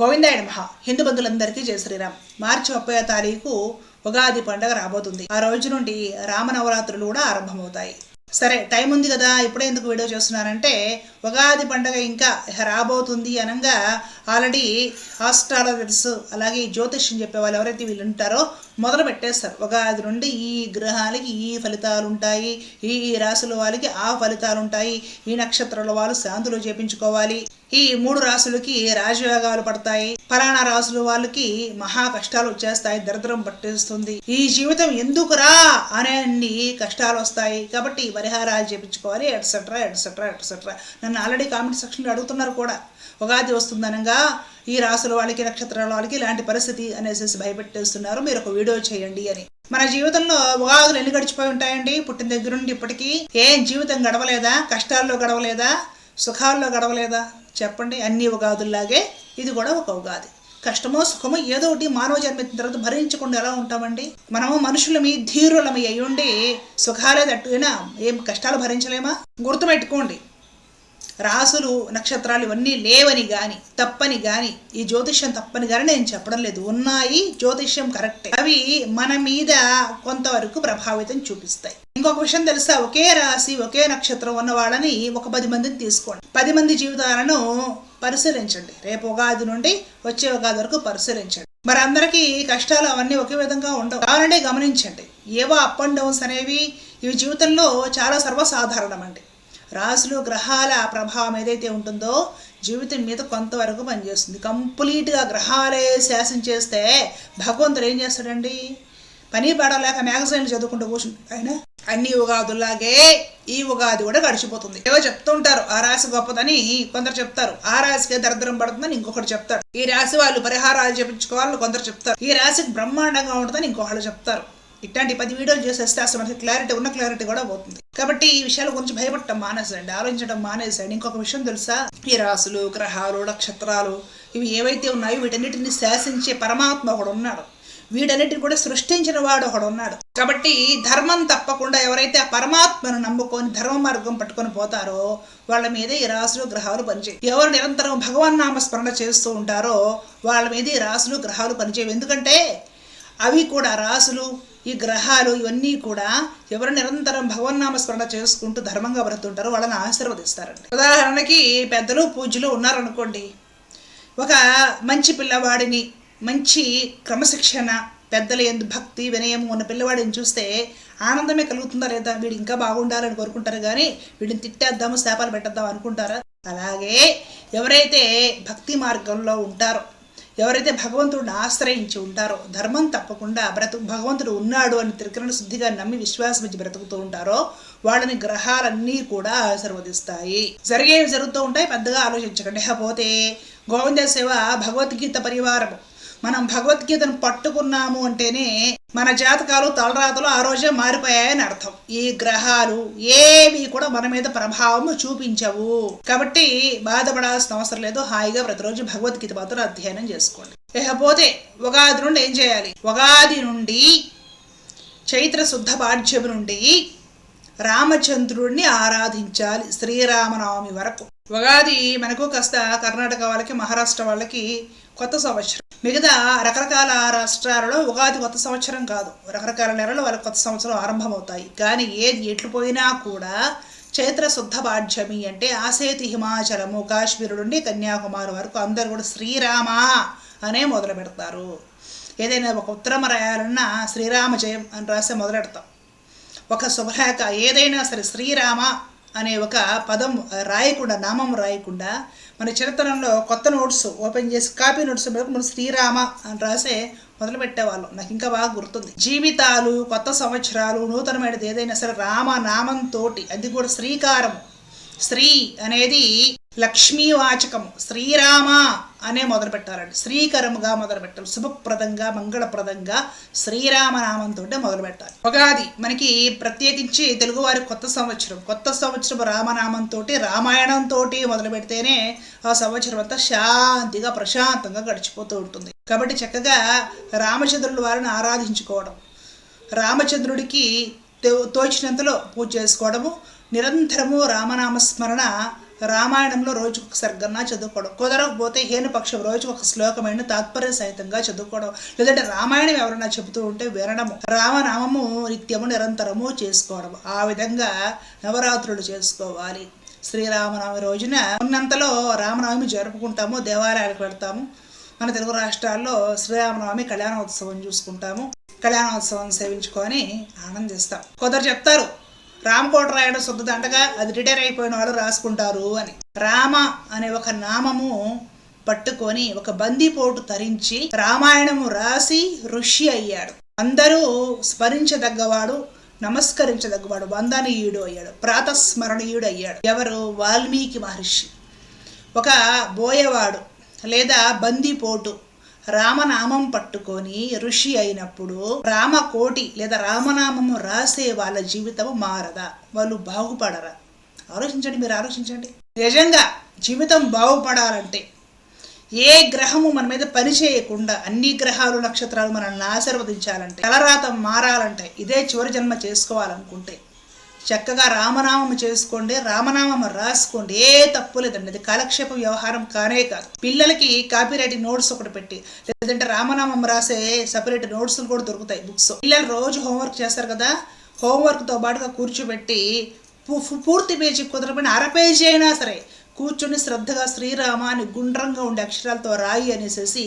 గోవిందాయ నమః. హిందూ బంధువులందరికీ జయ శ్రీరామ్. మార్చి ముప్పై తారీఖు ఉగాది పండుగ రాబోతుంది. ఆ రోజు నుండి రామనవరాత్రులు కూడా ఆరంభమవుతాయి. సరే టైం ఉంది కదా ఇప్పుడే ఎందుకు వీడియో చేస్తున్నారంటే ఉగాది పండుగ ఇంకా రాబోతుంది అనగా ఆల్రెడీ ఆస్ట్రాలజర్స్ అలాగే జ్యోతిష్యం చెప్పే వాళ్ళు ఎవరైతే వీళ్ళు ఉంటారో మొదలు పెట్టేస్తారు. ఉగాది నుండి ఈ గ్రహాలకి ఈ ఫలితాలు ఉంటాయి ఈ ఈ రాశుల వాళ్ళకి ఆ ఫలితాలు ఉంటాయి ఈ నక్షత్రాల వాళ్ళు శాంతులు చేపించుకోవాలి. ఈ మూడు రాసులకి రాజయోగాలు పడతాయి? ఫలానా రాసుల వాళ్ళకి మహా కష్టాలు వచ్చేస్తాయి దరిద్రం పట్టేస్తుంది. ఈ జీవితం ఎందుకురా అనే అన్ని కష్టాలు వస్తాయి. కాబట్టి పరిహారాలు చేపించుకోవాలి ఎట్సెట్రా ఎట్సెట్రా ఎట్సెట్రా నన్ను ఆల్రెడీ కామెంట్ సెక్షన్లో అడుగుతున్నారు కూడా. ఉగాది వస్తుందనగా ఈ రాసుల వాళ్ళకి నక్షత్రాల వాళ్ళకి ఇలాంటి పరిస్థితి అనేసి భయపెట్టేస్తున్నారు. మీరు ఒక వీడియో చేయండి అని. మన జీవితంలో ఉగాదులు ఎన్ని గడిచిపోయి ఉంటాయండి? పుట్టిన దగ్గర నుండి ఇప్పటికీ ఏం జీవితం గడవలేదా? కష్టాల్లో గడవలేదా? సుఖాల్లో గడవలేదా? చెప్పండి అన్ని ఉగాదుల్లాగే ఇది కూడా ఒక ఉగాది. కష్టమో సుఖమో ఏదో ఒకటి మానవ జన్మించిన తర్వాత భరించకుండా ఎలా ఉంటామండి? మనము మనుషులమి ధీరులమి అయ్యుండి సుఖాలే తట్టుకున్నా ఏం కష్టాలు భరించలేమా? గుర్తుపెట్టుకోండి రాసులు నక్షత్రాలు ఇవన్నీ లేవని గాని తప్పని గాని ఈ జ్యోతిష్యం తప్పని గాని నేను చెప్పడం లేదు. ఉన్నాయి జ్యోతిష్యం కరెక్టే. అవి మన మీద కొంతవరకు ప్రభావితం చూపిస్తాయి. ఇంకొక విషయం తెలుసా? ఒకే రాశి ఒకే నక్షత్రం ఉన్న వాళ్ళని ఒక పది మందిని తీసుకోండి. పది మంది జీవితాలను పరిశీలించండి. రేపు ఉగాది నుండి వచ్చే ఉగాది వరకు పరిశీలించండి. మరి అందరికీ కష్టాలు అవన్నీ ఒకే విధంగా ఉండవు. కావాలంటే గమనించండి. ఏవో అప్ అండ్ డౌన్స్ అనేవి ఇవి జీవితంలో చాలా సర్వసాధారణం అండి. రాసులు గ్రహాల ప్రభావం ఏదైతే ఉంటుందో జీవితం మీద కొంతవరకు పనిచేస్తుంది. కంప్లీట్గా గ్రహాలే శాసన చేస్తే భగవంతుడు ఏం చేస్తాడండి? పని పడలేక మ్యాగజైన్లు చదువుకుంటూ కూర్చుంటాడు ఆయన అన్ని ఉగాదులాగే ఈ ఉగాది కూడా గడిచిపోతుంది. ఏవో చెప్తుంటారు ఆ రాశి గొప్పదని కొందరు చెప్తారు ఆ రాశికే దరిద్రం పడుతుందని ఇంకొకటి చెప్తారు. ఈ రాశి వాళ్ళు పరిహారాలు చెప్పించుకోవాలని కొందరు చెప్తారు ఈ రాశికి బ్రహ్మాండంగా ఉంటుందని ఇంకొకళ్ళు చెప్తారు. ఇట్లాంటి పది వీడియోలు చేసేస్తే అసలు మనకి క్లారిటీ ఉన్న క్లారిటీ కూడా పోతుంది. కాబట్టి ఈ విషయాల గురించి భయపడటం మానేసండి ఆలోచించడం మానేసండి. ఇంకొక విషయం తెలుసా? ఈ రాసులు గ్రహాలు నక్షత్రాలు ఇవి ఏవైతే ఉన్నాయో వీటన్నిటిని శాసించే పరమాత్మ ఒకడు ఉన్నాడు. వీటన్నిటిని కూడా సృష్టించిన వాడు ఒకడు ఉన్నాడు. కాబట్టి ధర్మం తప్పకుండా ఎవరైతే ఆ పరమాత్మను నమ్ముకొని ధర్మ మార్గం పట్టుకొని పోతారో వాళ్ళ మీద ఈ రాసులు గ్రహాలు పనిచేయి ఎవరు నిరంతరం భగవాన్ నామస్మరణ చేస్తూ ఉంటారో వాళ్ళ మీద ఈ రాసులు గ్రహాలు పనిచేయవు. ఎందుకంటే అవి కూడా రాసులు ఈ గ్రహాలు ఇవన్నీ కూడా ఎవరు నిరంతరం భగవన్నామ స్మరణ చేసుకుంటూ ధర్మంగా బ్రతుంటారో వాళ్ళని ఆశీర్వదిస్తారండి. ఉదాహరణకి పెద్దలు పూజలు ఉన్నారనుకోండి. ఒక మంచి పిల్లవాడిని మంచి క్రమశిక్షణ పెద్దల ఎందు భక్తి వినయం ఉన్న పిల్లవాడిని చూస్తే ఆనందమే కలుగుతుందా లేదా? వీడు ఇంకా బాగుండాలని కోరుకుంటారు కానీ వీడిని తిట్టేద్దాము శాపాలు పెట్టేద్దాం అనుకుంటారా? అలాగే ఎవరైతే భక్తి మార్గంలో ఉంటారో ఎవరైతే భగవంతుడిని ఆశ్రయించి ఉంటారో ధర్మం తప్పకుండా బ్రతు భగవంతుడు ఉన్నాడు అని త్రికరణ శుద్ధిగా నమ్మి విశ్వాసం ఇచ్చి బ్రతుకుతూ ఉంటారో వాళ్ళని గ్రహాలన్నీ కూడా ఆశీర్వదిస్తాయి. జరిగేవి జరుగుతూ ఉంటాయి పెద్దగా ఆలోచించకండి. పోతే గోవింద సేవ భగవద్గీత పరివారము. మనం భగవద్గీతను పట్టుకున్నాము అంటేనే మన జాతకాలు తలరాతలు ఆ రోజే మారిపోయాయని అర్థం. ఈ గ్రహాలు ఏవి కూడా మన మీద ప్రభావం చూపించవు. కాబట్టి బాధపడాల్సిన అవసరం లేదు. హాయిగా ప్రతిరోజు భగవద్గీత మాత్రం అధ్యయనం చేసుకోండి. లేకపోతే ఉగాది నుండి ఏం చేయాలి? ఉగాది నుండి చైత్ర శుద్ధ పాఠ్యము నుండి రామచంద్రుడిని ఆరాధించాలి శ్రీరామనవమి వరకు. ఉగాది మనకు కాస్త కర్ణాటక వాళ్ళకి మహారాష్ట్ర వాళ్ళకి కొత్త సంవత్సరం. మిగతా రకరకాల రాష్ట్రాలలో ఉగాది కొత్త సంవత్సరం కాదు. రకరకాల నెలలు వాళ్ళకి కొత్త సంవత్సరం ఆరంభమవుతాయి. కానీ ఏది ఎట్లు పోయినా కూడా చైత్ర శుద్ధ పాఠ్యమి అంటే ఆసేతి హిమాచలము కాశ్మీరు నుండి కన్యాకుమారి వరకు అందరూ కూడా శ్రీరామ అనే మొదలు పెడతారు. ఏదైనా ఒక ఉత్తరం రాయాలన్నా శ్రీరామ జయం అని రాసే మొదలెడతాం. ఒక శుభలేఖ ఏదైనా సరే శ్రీరామ అనే ఒక పదం రాయకుండా నామం రాయకుండా మన చిన్నతనంలో కొత్త నోట్స్ ఓపెన్ చేసి కాపీ నోట్స్ మనం శ్రీరామ అని రాసే మొదలు పెట్టేవాళ్ళం నాకు ఇంకా బాగా గుర్తుంది. జీవితాలు కొత్త సంవత్సరాలు నూతనమైనది ఏదైనా సరే రామ నామంతో అది కూడా శ్రీకారం. శ్రీ అనేది లక్ష్మీవాచకము శ్రీరామ అనే మొదలు పెట్టాలండి శ్రీకరముగా మొదలు పెట్టాలి శుభప్రదంగా మంగళప్రదంగా శ్రీరామనామంతో మొదలు పెట్టాలి ఉగాది మనకి ప్రత్యేకించి తెలుగువారి కొత్త సంవత్సరం కొత్త సంవత్సరం రామనామంతో రామాయణంతో మొదలు పెడితేనే ఆ సంవత్సరం అంతా శాంతిగా ప్రశాంతంగా గడిచిపోతూ ఉంటుంది. కాబట్టి చక్కగా రామచంద్రుల వారిని ఆరాధించుకోవడం రామచంద్రుడికి తోచినంతలో పూజ చేసుకోవడము నిరంతరము రామనామస్మరణ రామాయణంలో రోజుకు ఒక సర్గన్నా చదువుకోవడం. కుదరకపోతే హేనుపక్షం రోజుకు ఒక శ్లోకమైన తాత్పర్య సహితంగా చదువుకోవడం. లేదంటే రామాయణం ఎవరైనా చెబుతూ ఉంటే వినడము. రామనామము నిత్యము నిరంతరము చేసుకోవడం. ఆ విధంగా నవరాత్రులు చేసుకోవాలి. శ్రీరామనవమి రోజున ఉన్నంతలో రామనవమి జరుపుకుంటాము దేవాలయాలకు వెళ్తాము. మన తెలుగు రాష్ట్రాల్లో శ్రీరామనవమి కళ్యాణోత్సవం చూసుకుంటాము. కళ్యాణోత్సవం సేవించుకొని ఆనందిస్తాం. కొందరు చెప్తారు రామకోట రాయడం శుద్ధ దండగా అది రిటైర్ అయిపోయిన వాళ్ళు రాసుకుంటారు అని. రామ అనే ఒక నామము పట్టుకొని ఒక బందీపోటు తరించి రామాయణము రాసి ఋషి అయ్యాడు. అందరూ స్మరించదగ్గవాడు నమస్కరించదగ్గవాడు వందనీయుడు అయ్యాడు ప్రాతస్మరణీయుడు అయ్యాడు. ఎవరు? వాల్మీకి మహర్షి. ఒక బోయవాడు లేదా బందీపోటు రామనామం పట్టుకొని ఋషి అయినప్పుడు రామకోటి లేదా రామనామము రాసే వాళ్ళ జీవితం మారదా. వాళ్ళు బాగుపడరా. ఆలోచించండి మీరు ఆలోచించండి. నిజంగా జీవితం బాగుపడాలంటే ఏ గ్రహము మన మీద పని చేయకుండా అన్ని గ్రహాలు నక్షత్రాలు మనల్ని ఆశీర్వదించాలంటే తలరాతం మారాలంటే ఇదే చివరి జన్మ చేసుకోవాలనుకుంటే చక్కగా రామనామం చేసుకోండి రామనామం రాసుకోండి. ఏ తప్పు లేదండి. అది కాలక్షేప వ్యవహారం కానే కాదు. పిల్లలకి కాపీరైట్ నోట్స్ ఒకటి పెట్టి లేదంటే రామనామం రాసే సపరేట్ నోట్స్ కూడా దొరుకుతాయి బుక్స్. పిల్లలు రోజు హోంవర్క్ చేస్తారు కదా హోంవర్క్తో పాటుగా కూర్చోబెట్టి పూర్తి పేజీ కుదరపడిన అర పేజీ అయినా సరే కూర్చొని శ్రద్ధగా శ్రీరామ అని గుండ్రంగా ఉండే అక్షరాలతో రాయి అనేసి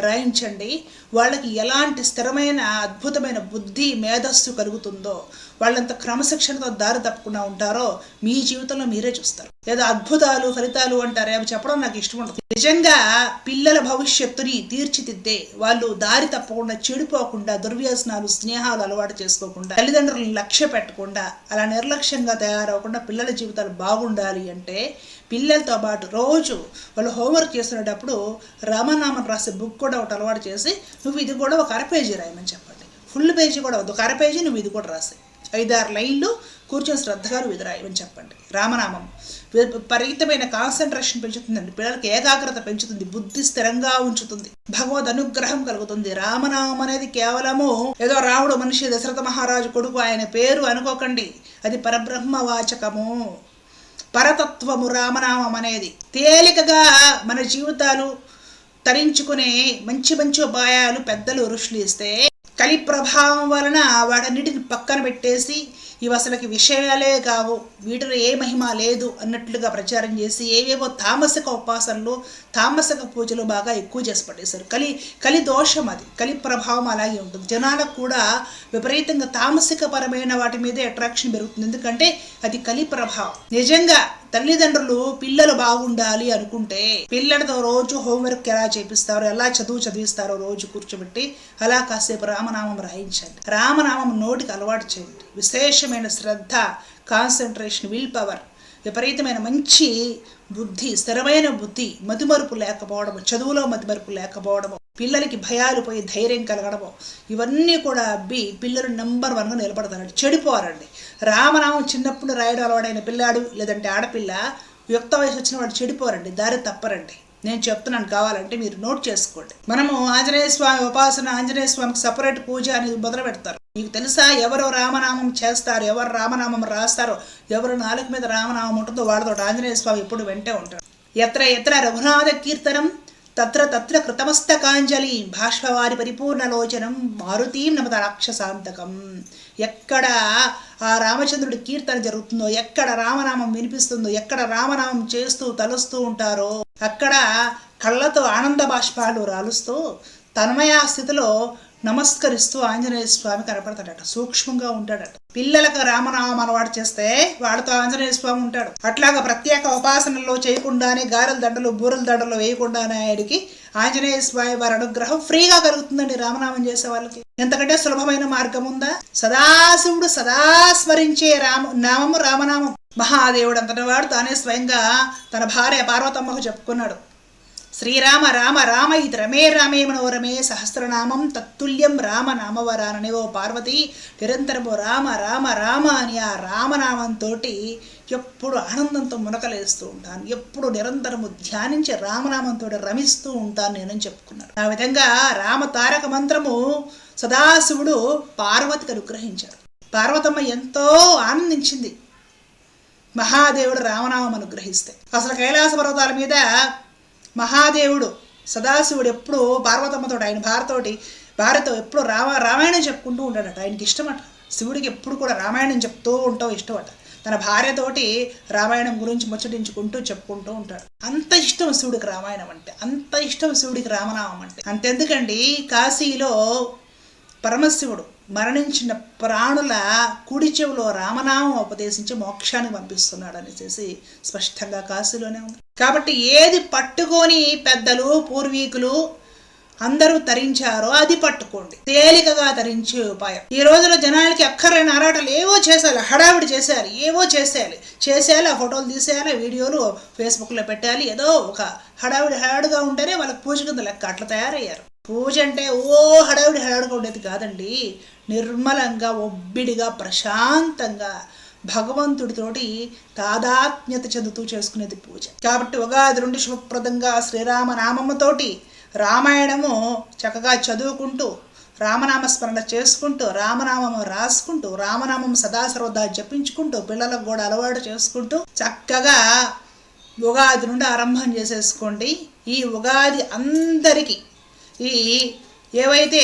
రాయించండి. వాళ్ళకి ఎలాంటి స్థిరమైన అద్భుతమైన బుద్ధి మేధస్సు కలుగుతుందో వాళ్ళంత క్రమశిక్షణతో దారి తప్పకుండా ఉంటారో మీ జీవితంలో మీరే చూస్తారు. లేదా అద్భుతాలు ఫలితాలు అంటారే అవి చెప్పడం నాకు ఇష్టం ఉండదు. నిజంగా పిల్లల భవిష్యత్తుని తీర్చిదిద్దే వాళ్ళు దారి తప్పకుండా చెడిపోకుండా దుర్వ్యసనాలు స్నేహాలు అలవాటు చేసుకోకుండా తల్లిదండ్రులను లక్ష్య పెట్టకుండా అలా నిర్లక్ష్యంగా తయారవకుండా పిల్లల జీవితాలు బాగుండాలి అంటే పిల్లలతో పాటు రోజు వాళ్ళు హోంవర్క్ చేస్తున్నప్పుడు రామనామం రాసే బుక్ కూడా ఒకటి అలవాటు చేసి నువ్వు ఇది కూడా ఒక అర పేజీ రాయమని చెప్పండి. ఫుల్ పేజీ కూడా వద్దు. ఒక అర పేజీ నువ్వు ఇది కూడా రాసాయి ఐదారు లైన్లు కూర్చొని శ్రద్ధగా నువ్వు ఇది రాయమని చెప్పండి. రామనామం. పరిమితమైన కాన్సన్ట్రేషన్ పెంచుతుందండి. పిల్లలకి ఏకాగ్రత పెంచుతుంది. బుద్ధి స్థిరంగా ఉంచుతుంది. భగవద్ అనుగ్రహం కలుగుతుంది. రామనామం అనేది కేవలము ఏదో రాముడు మనిషి దశరథ మహారాజు కొడుకు ఆయన పేరు అనుకోకండి. అది పరబ్రహ్మ వాచకము పరతత్వము రామనామం అనేది తేలికగా మన జీవితాలు తరించుకునే మంచి మంచి ఉపాయాలు పెద్దలు ఋషులు ఇస్తే కలి ప్రభావం వలన వాడన్నిటిని పక్కన పెట్టేసి ఇవి అసలుకి విషయాలే కావు. వీటిలో ఏ మహిమ లేదు అన్నట్లుగా ప్రచారం చేసి ఏవేవో తామసిక ఉపాసనలు తామసిక పూజలు బాగా ఎక్కువ చేసి పట్టేశారు. కలి కలి దోషం అది. కలి ప్రభావం అలాగే ఉంటుంది. జనాలకు కూడా విపరీతంగా తామసిక పరమైన వాటి మీదే అట్రాక్షన్ పెరుగుతుంది. ఎందుకంటే అది కలి ప్రభావం. నిజంగా తల్లిదండ్రులు పిల్లలు బాగుండాలి అనుకుంటే పిల్లలతో రోజు హోంవర్క్ ఎలా చేపిస్తారో ఎలా చదువు చదివిస్తారో రోజు కూర్చోబెట్టి అలా కాసేపు రామనామం రాయించండి. రామనామం నోటికి అలవాటు చేయండి. విశేషమైన శ్రద్ధ కాన్సన్ట్రేషన్ విల్ పవర్ విపరీతమైన మంచి బుద్ధి స్థిరమైన బుద్ధి మతిమరుపు లేకపోవడము చదువులో మతిమరుపు లేకపోవడము. పిల్లలకి భయాలు పోయి ధైర్యం కలగడము. ఇవన్నీ కూడా అబ్బి పిల్లలు నెంబర్ వన్గా నిలబడతారండి. చెడిపోరండి రామనామం చిన్నప్పుడు రాయడం అలవాడైన పిల్లాడు లేదంటే ఆడపిల్ల యుక్త వయసు వచ్చిన వాడు చెడిపోరండి దారి తప్పరండి. నేను చెప్తున్నాను కావాలంటే మీరు నోట్ చేసుకోండి. మనము ఆంజనేయ స్వామి ఉపాసన ఆంజనేయ స్వామికి సపరేట్ పూజ అనేది మొదలు పెడతారు. మీకు తెలుసా ఎవరు రామనామం చేస్తారు ఎవరు రామనామం రాస్తారో ఎవరు నాలుగు మీద రామనామం ఉంటుందో వాళ్ళతో ఆంజనేయ స్వామి ఎప్పుడు వెంటే ఉంటారు ఎత్ర ఎత్ర రఘునాథ కీర్తనం తత్ర తత్ర కృతమస్తకాంజలి భాష్పవారి పరిపూర్ణలోచనం మారుతీం నమత రాక్షసాంతకం. ఎక్కడ ఆ రామచంద్రుడి కీర్తన జరుగుతుందో ఎక్కడ రామనామం వినిపిస్తుందో ఎక్కడ రామనామం చేస్తూ తలుస్తూ ఉంటారో అక్కడ కళ్ళతో ఆనంద బాష్పాలు రాలుస్తూ తన్మయా స్థితిలో నమస్కరిస్తూ ఆంజనేయ స్వామి కనపడతాడట. సూక్ష్మంగా ఉంటాడట. పిల్లలకు రామనామం అలవాటు చేస్తే వాడితో ఆంజనేయ స్వామి ఉంటాడు. అట్లాగా ప్రత్యేక ఉపాసనలో చేయకుండానే గారెల దండలు బూరెల దండలు వేయకుండానే ఆయనకి ఆంజనేయ స్వామి వారి అనుగ్రహం ఫ్రీగా కలుగుతుందండి రామనామం చేసే వాళ్ళకి. ఎంతకంటే సులభమైన మార్గం ఉందా? సదాశివుడు సదా స్మరించే రామ నామము రామనామం. మహాదేవుడు అంతటి వాడు తానే స్వయంగా తన భార్య పార్వతమ్మకు చెప్పుకున్నాడు. శ్రీరామ రామ రామ ఇది రమే రామే మనోరమే సహస్రనామం తత్తుల్యం రామ నామవరానని ఓ పార్వతి నిరంతరము రామ రామ రామ అని ఆ రామనామంతో ఎప్పుడు ఆనందంతో మునకలేస్తూ ఉంటాను. ఎప్పుడు నిరంతరము ధ్యానించి రామనామంతో రమిస్తూ ఉంటాను నేనని చెప్పుకున్నాను ఆ విధంగా రామ తారక మంత్రము సదాశివుడు పార్వతికి అనుగ్రహించాడు. పార్వతమ్మ ఎంతో ఆనందించింది. మహాదేవుడు రామనామం అనుగ్రహిస్తే. అసలు కైలాస పర్వతాల మీద మహాదేవుడు సదాశివుడు ఎప్పుడు పార్వతమ్మతోటి ఆయన భారతోటి భార్యతో ఎప్పుడు రామ రామాయణం చెప్పుకుంటూ ఉంటాడట ఆయనకి ఇష్టమట. శివుడికి ఎప్పుడు కూడా రామాయణం చెప్తూ ఉంటావు ఇష్టమట. తన భార్యతోటి రామాయణం గురించి ముచ్చటించుకుంటూ చెప్పుకుంటూ ఉంటాడు. అంత ఇష్టం శివుడికి రామాయణం అంటే. అంత ఇష్టం శివుడికి రామనామం అంటే. అంతెందుకండి? కాశీలో పరమశివుడు మరణించిన ప్రాణుల కుడి చెవిలో రామనామం ఉపదేశించి మోక్షానికి పంపిస్తున్నాడు అనేసి స్పష్టంగా కాశీలోనే ఉంది. కాబట్టి ఏది పట్టుకొని పెద్దలు పూర్వీకులు అందరూ తరించారో అది పట్టుకోండి. తేలికగా తరించే ఉపాయం. ఈ రోజులో జనాలకి అక్కర్లేని ఆరాటాలు ఏవో చేసేయాలి హడావిడి చేసేయాలి ఏవో చేసేయాలి. చేసేయాలి ఆ ఫోటోలు తీసేయాలి వీడియోలు ఫేస్బుక్లో పెట్టాలి ఏదో ఒక హడావిడి హడావిడిగా ఉంటేనే వాళ్ళకి పూజ కింద లెక్క అట్లా తయారయ్యారు. పూజ అంటే ఓ హడావిడి హడావిడిగా ఉండేది కాదండి. నిర్మలంగా ఒబ్బిడిగా ప్రశాంతంగా భగవంతుడితోటి తాదాత్మ్యత చెందుతూ చేసుకునేది పూజ. కాబట్టి ఉగాది నుండి శుభప్రదంగా శ్రీరామ నామమ్మతోటి రామాయణము చక్కగా చదువుకుంటూ రామనామస్మరణ చేసుకుంటూ రామనామము రాసుకుంటూ రామనామం సదా సర్వదా జపించుకుంటూ పిల్లలకు కూడా అలవాటు చేసుకుంటూ చక్కగా ఉగాది నుండి ఆరంభం చేసేసుకోండి. ఈ ఉగాది అందరికీ ఈ ఏవైతే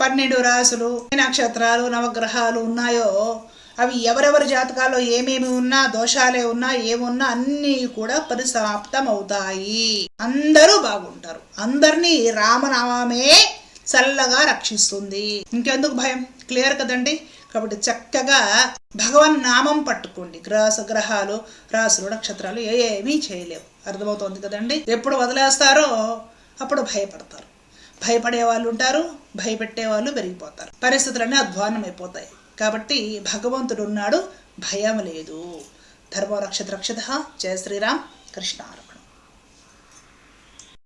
పన్నెండు రాసులు నక్షత్రాలు నవగ్రహాలు ఉన్నాయో అవి ఎవరెవరి జాతకాల్లో ఏమేమి ఉన్నా దోషాలే ఉన్నా ఏమున్నా అన్నీ కూడా పరిసమాప్తం అవుతాయి అందరూ బాగుంటారు. అందరినీ రామనామమే చల్లగా రక్షిస్తుంది. ఇంకెందుకు భయం? క్లియర్ కదండి? కాబట్టి చక్కగా భగవన్ నామం పట్టుకోండి. గ్రహ గ్రహాలు రాసులు నక్షత్రాలు ఏమీ చేయలేవు. అర్థమవుతోంది కదండి? ఎప్పుడు వదిలేస్తారో అప్పుడు భయపడతారు. భయపడే వాళ్ళు ఉంటారు భయపెట్టే వాళ్ళు పెరిగిపోతారు. పరిస్థితులన్నీ అధ్వానం అయిపోతాయి కాబట్టి భగవంతుడు ఉన్నాడు భయం లేదు. ధర్మరక్షత రక్షత జయ శ్రీరామ్ కృష్ణారు